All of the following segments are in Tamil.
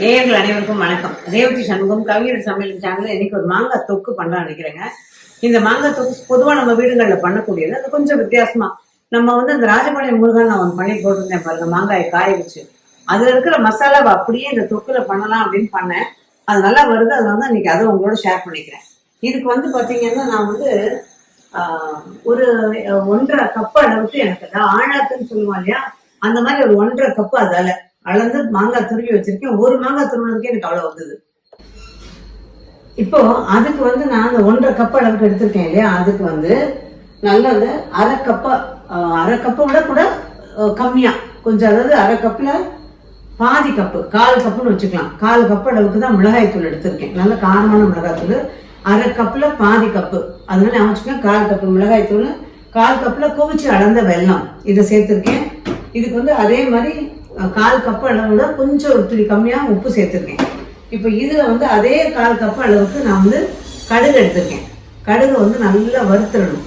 நேயர்கள் அனைவருக்கும் வணக்கம். ரேவதி சண்முகம் கவிஞர் சமையல் சேனல் இன்னைக்கு ஒரு மாங்காய் தொக்கு பண்ணலாம் நினைக்கிறேங்க. இந்த மாங்காய் தொக்கு பொதுவா நம்ம வீடுகளில் பண்ணக்கூடியது. அது கொஞ்சம் வித்தியாசமா. நம்ம வந்து அந்த ராஜபாளையம் முருகன் நான் பண்ணி போட்டிருந்தேன் பாருங்க மாங்காயை காய வச்சு. அதுல இருக்கிற மசாலாவை அப்படியே இந்த தொக்குல பண்ணலாம் அப்படின்னு பண்ணேன். அது நல்லா வருது அதனால வந்து இன்னைக்கு அதை உங்களோட ஷேர் பண்ணிக்கிறேன். இதுக்கு வந்து பாத்தீங்கன்னா நான் வந்து ஆஹ், ஒரு ஒன்றரை கப்பு அளவுக்கு எனக்கு அதான் ஆழாக்குன்னு சொல்லுவோம் இல்லையா? அந்த மாதிரி ஒரு ஒன்றரை கப்பு அதால. அளந்து மாங்காய் துருவி வச்சிருக்கேன். ஒரு மாங்காய் துருவினதுக்கே எனக்கு அவ்வளோ வந்தது. இப்போ அதுக்கு வந்து நான் அந்த ஒன்றரை கப் அளவுக்கு எடுத்திருக்கேன் இல்லையா? அதுக்கு வந்து நல்லா அந்த அரை கப்பா அரை கப்பை விட கூட கம்மியாக கம்மியா. கொஞ்சம் அதாவது அரை கப்பில் பாதி கப்பு கால் கப்புன்னு வச்சுக்கலாம். கால் கப்பு அளவுக்கு தான் மிளகாய் தூள் எடுத்திருக்கேன். நல்ல காரமான மிளகாய் தூள். அரை கப்பில் பாதி கப்பு. அதனால அமைச்சுக்கேன் கால் கப்பு மிளகாய் தூள். கால் கப்பில் குவிச்சு அளந்த வெல்லம். இதை சேர்த்துருக்கேன். இதுக்கு வந்து அதே மாதிரி கால் கப் அளவோட கொஞ்சம் ஒரு துளி கம்மியா உப்பு சேர்த்துருக்கேன். இப்போ இதுல வந்து அதே கால் கப் அளவுக்கு நான் வந்து கடுகு எடுத்திருக்கேன். கடுகு வந்து நல்லா வறுத்துடணும்.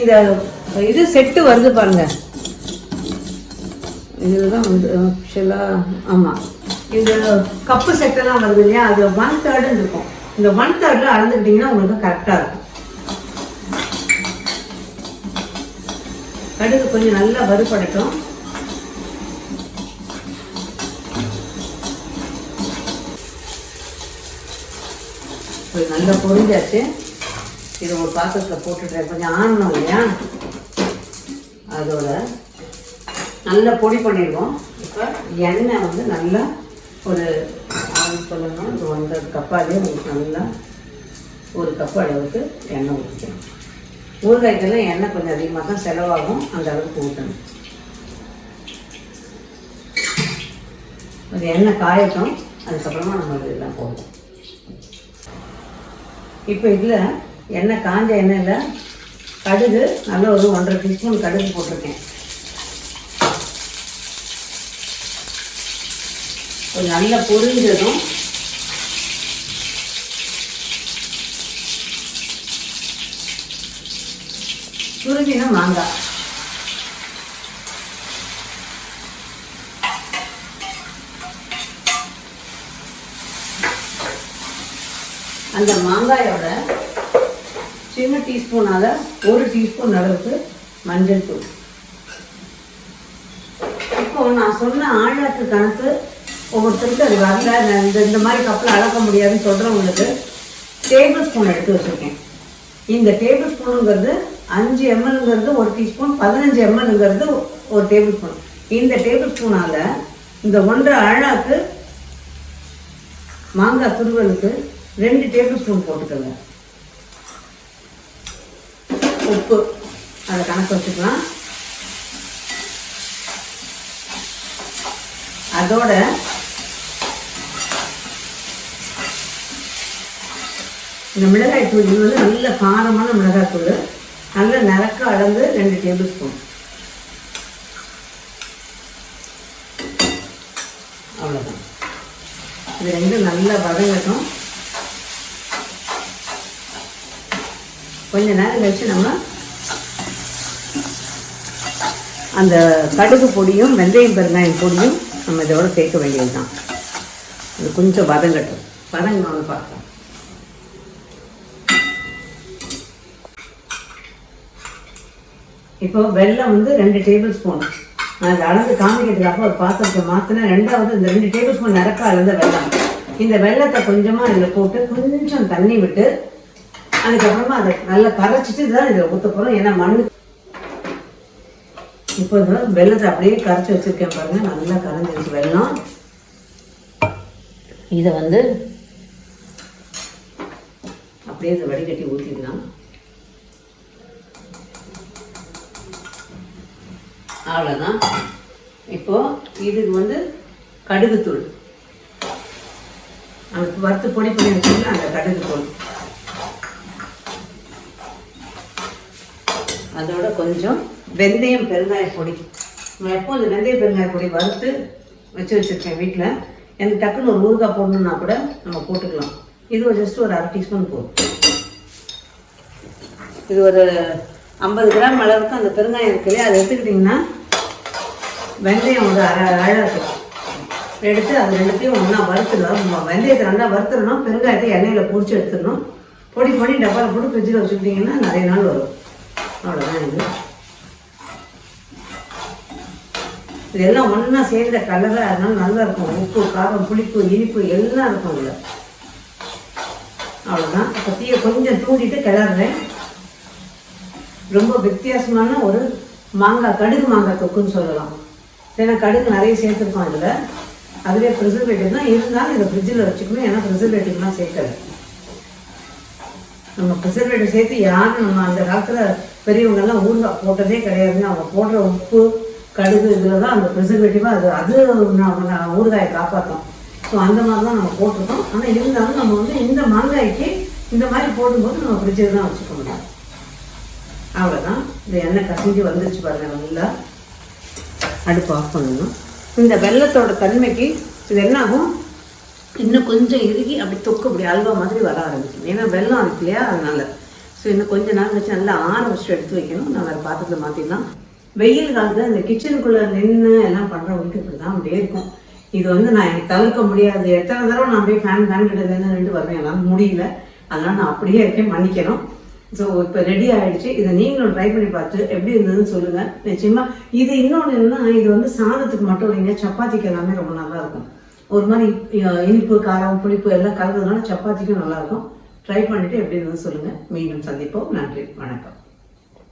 இந்த இது செட்டு வருது பாருங்க. இதுதான் வந்து ஆக்சுவலாக ஆமாம் இந்த கப்பு செட்டெல்லாம் வருது இல்லையா? அது ஒன் தேர்டுன்னு இருக்கும். இந்த ஒன் தேர்டில் அளந்துக்கிட்டிங்கன்னா உங்களுக்கு கரெக்டாக இருக்கும். கடுகு கொஞ்சம் நல்லா வறுபடட்டும். இது நல்லா பொரிஞ்சாச்சு. இதை ஒரு பாத்திரத்தில் போட்டுட்டு கொஞ்சம் ஆனணும் இல்லையா? அதோட நல்லா பொடி பண்ணிடுவோம். இப்போ எண்ணெய் வந்து நல்லா ஒரு ஆறு சொல்லணும். ஒரு ஒன்றரை கப்பாலே உங்களுக்கு நல்லா ஒரு கப் அளவுக்கு எண்ணெய் ஊற்றிக்கணும் ஊறுகாய்க்கெல்லாம் எண்ணெய் கொஞ்சம் அதிகமாக தான் செலவாகும். அந்த அளவுக்கு ஊற்றணும். அது எண்ணெய் காயட்டும். அதுக்கப்புறமா நம்ம இதெல்லாம் போடுவோம் இப்போ இதில் எண்ணெய் காஞ்ச எண்ணெயில் கடுகு நல்ல ஒரு ஒன்றரை டீஸ்பூன் கடுகு போட்டிருக்கேன். கொஞ்சம் நல்லா பொரிஞ்சதும் துருவின மாங்காய் அந்த மாங்காயோட சின்ன டீஸ்பூனால ஒரு டீஸ்பூன் அளவுக்கு மஞ்சள் தூள். இப்போ நான் சொன்ன ஆழாக்கு கணக்கு ஒவ்வொருத்தருக்கு அது வரல. இந்த இந்த மாதிரி கப்பில் அளக்க முடியாதுன்னு சொல்கிறவங்களுக்கு டேபிள் ஸ்பூன் எடுத்து வச்சுருக்கேன். இந்த டேபிள் ஸ்பூனுங்கிறது அஞ்சு எம்எல்ங்கிறது ஒரு டீஸ்பூன் பதினஞ்சு எம்எல்ங்கிறது ஒரு டேபிள் ஸ்பூன் இந்த டேபிள் ஸ்பூனால் இந்த ஒன்றரை அழாக்கு மாங்காய் துருவலுக்கு ரெண்டு டேபிள் ஸ்பூன் போட்டுக்கோங்க. உப்பு அதை கணக்கு வச்சுக்கலாம். அதோட இந்த மிளகாய் தூள் இது வந்து நல்ல காரமான மிளகாய் தூள். நல்ல நிறக்க அளந்து ரெண்டு டேபிள் ஸ்பூன் அவ்வளோதான் இது ரெண்டும் நல்லா வதங்கட்டும். கொஞ்ச நேரம் கழிச்சு நம்ம அந்த கடுகு பொடியும் வெந்தயம் பெருங்காயம் பொடியும் நம்ம இதோட சேர்க்க வேண்டியதுதான். இது கொஞ்சம் வதங்கட்டும். வதங்கணும்னு பார்ப்போம் இப்போ வெல்லம் வந்து ரெண்டு டேபிள் ஸ்பூன் நான் அதை அளந்து காமிக்கிறதுக்காக ஒரு பாத்திரத்தை மாற்றினேன் ரெண்டாவது இந்த ரெண்டு டேபிள் ஸ்பூன் நிறக்க அளந்த வெள்ளம் இந்த வெள்ளத்தை கொஞ்சமாக இதில் போட்டு கொஞ்சம் தண்ணி விட்டு அதுக்கப்புறமா அதை நல்லா கரைச்சிட்டு தான் இதில் ஊற்ற போகிறோம் ஏன்னா மண்ணு இப்போ வெள்ளத்தை அப்படியே கரைச்சி வச்சிருக்கேன் பாருங்க. நல்லா கரைஞ்சிருச்சு வெள்ளம் இதை வந்து அப்படியே இதை வடிகட்டி ஊற்றிக்கலாம் அவ்வளோதான் இப்போது இதுக்கு வந்து கடுகுத்தூள் அதுக்கு வறுத்து பொடி பண்ணி வச்சுருந்தா அந்த கடுகு தூள். அதோட கொஞ்சம் வெந்தயம் பெருங்காய பொடி. நான் எப்போ இந்த வெந்தய பெருங்காய பொடி வறுத்து வச்சு வச்சுருக்கேன் வீட்டில் எனக்கு டக்குன்னு ஒரு ஊறுகாய் போடணுன்னா கூட நம்ம போட்டுக்கலாம். இது ஒரு ஜஸ்ட் ஒரு அரை டீஸ்பூன் போதும். இது ஒரு ஐம்பது கிராம் அளவுக்கு அந்த பெருங்காயம் இருக்கு இல்லையா? அதை எடுத்துக்கிட்டிங்கன்னா வெந்தயம் ஒரு அரை அழகு எடுத்து அது ரெண்டுத்தையும் ஒன்றா வறுத்துடணும் வெந்தயத்தை நல்லா வறுத்துடணும். பெருங்காயத்தை எண்ணெயில் பொரிச்சு எடுத்துடணும். பொடி பொடி டப்பாவில் போட்டு ஃப்ரிட்ஜில் வச்சுக்கிட்டிங்கன்னா நிறைய நாள் வரும். அவ்வளோதான் இது. இதெல்லாம் ஒன்றா சேர்ந்த கலராக அதனால நல்லா இருக்கும். உப்பு காரம் புளிப்பு இனிப்பு எல்லாம் இருக்கும் இதில். அவ்வளோதான் இப்போ தீயை கொஞ்சம் தூண்டிட்டு கிளறுறேன். ரொம்ப வித்தியாசமான ஒரு மாங்காய் கடுகு மாங்காய் தொக்குன்னு சொல்லலாம். ஏன்னா கடுகு நிறைய சேர்த்துருக்கோம் இதில். அதுவே ப்ரிசர்வேட்டிவ் தான். இருந்தாலும் இதை ஃப்ரிட்ஜில் வச்சுக்கணும். ஏன்னா ப்ரிசர்வேட்டிவ்லாம் சேர்க்கல நம்ம ப்ரிசர்வேட்டிவ் சேர்த்து யாரும் நம்ம அந்த காலத்தில் பெரியவங்கெல்லாம் ஊறுகாய் போட்டதே கிடையாதுங்க அவங்க போடுற உப்பு கடுகு இதில் தான் அந்த ப்ரிசர்வேட்டிவாக அது அது நம்ம நான் ஊறுகாயை காப்பாற்றோம் ஸோ அந்த மாதிரி தான் நம்ம போட்டிருக்கோம். ஆனால் இருந்தாலும் நம்ம வந்து இந்த மாங்காய்க்கு இந்த மாதிரி போடும்போது நம்ம ஃப்ரிட்ஜில் தான் வச்சுக்கணும் அவ்வளோதான் இந்த எண்ணெய் கசிஞ்சு வந்துருச்சு பாருங்க நல்லா அடுப்பு ஆஃப் பண்ணணும். இந்த வெள்ளத்தோட தன்மைக்கு இது என்னாகும்? இன்னும் கொஞ்சம் இறுகி அப்படி தொக்கு அப்படி அல்வா மாதிரி வர ஆரம்பிக்கும். ஏன்னா வெள்ளம் இருக்கு இல்லையா அதனால. ஸோ இன்னும் கொஞ்ச நாள் கழிச்சு நல்லா ஆற வச்சுட்டு எடுத்து வைக்கணும். நான் வேறு பாத்திரத்தில் மாற்றிடலாம் வெயில் காலத்தில் இந்த கிச்சனுக்குள்ளே நின்று எல்லாம் பண்ணுறவங்களுக்கு இப்படி தான் அப்படியே இருக்கும். இது வந்து நான் எனக்கு தவிர்க்க முடியாது. எத்தனை தடவை நான் அப்படியே ஃபேன் ஃபேன் கிட்ட நின்று நின்று வருவேன். என்னால் முடியல. அதனால் நான் அப்படியே இருக்கேன். மன்னிக்கணும். ஸோ இப்போ ரெடி ஆகிடுச்சு இதை நீங்களும் ட்ரை பண்ணி பார்த்து எப்படி இருந்ததுன்னு சொல்லுங்கள் நிச்சயமாக இது இன்னொன்று என்னன்னா இது வந்து சாதத்துக்கு மட்டும் இல்லைங்க சப்பாத்திக்கு எல்லாமே ரொம்ப நல்லா இருக்கும் ஒரு மாதிரி இனிப்பு காரம் புளிப்பு எல்லாம் கலந்ததுனால சப்பாத்திக்கும் நல்லாயிருக்கும். ட்ரை பண்ணிவிட்டு எப்படி இருந்ததுன்னு சொல்லுங்கள் மீண்டும் சந்திப்போம். நன்றி. வணக்கம்.